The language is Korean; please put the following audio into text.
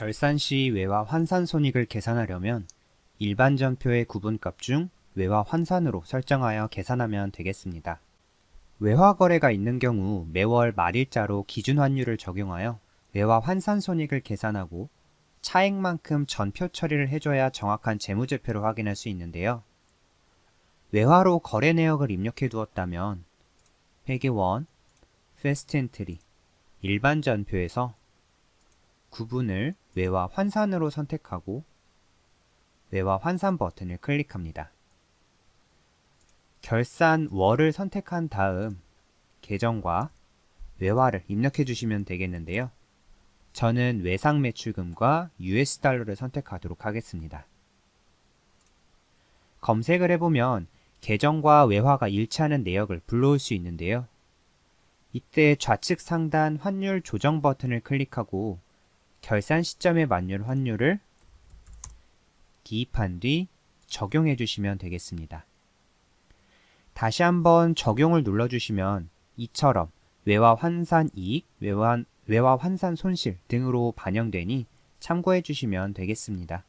결산 시 외화 환산 손익을 계산하려면 일반 전표의 구분값 중 외화 환산으로 설정하여 계산하면 되겠습니다. 외화 거래가 있는 경우 매월 말일자로 기준 환율을 적용하여 외화 환산 손익을 계산하고 차액만큼 전표 처리를 해줘야 정확한 재무제표를 확인할 수 있는데요. 외화로 거래 내역을 입력해 두었다면 회계원, 페스트 엔트리, 일반 전표에서 구분을 외화 환산으로 선택하고 외화 환산 버튼을 클릭합니다. 결산 월을 선택한 다음 계정과 외화를 입력해 주시면 되겠는데요. 저는 외상 매출금과 US 달러를 선택하도록 하겠습니다. 검색을 해보면 계정과 외화가 일치하는 내역을 불러올 수 있는데요. 이때 좌측 상단 환율 조정 버튼을 클릭하고 결산 시점에 맞는 환율을 기입한 뒤 적용해 주시면 되겠습니다. 다시 한번 적용을 눌러 주시면 이처럼 외화 환산 이익, 외화, 외화 환산 손실 등으로 반영되니 참고해 주시면 되겠습니다.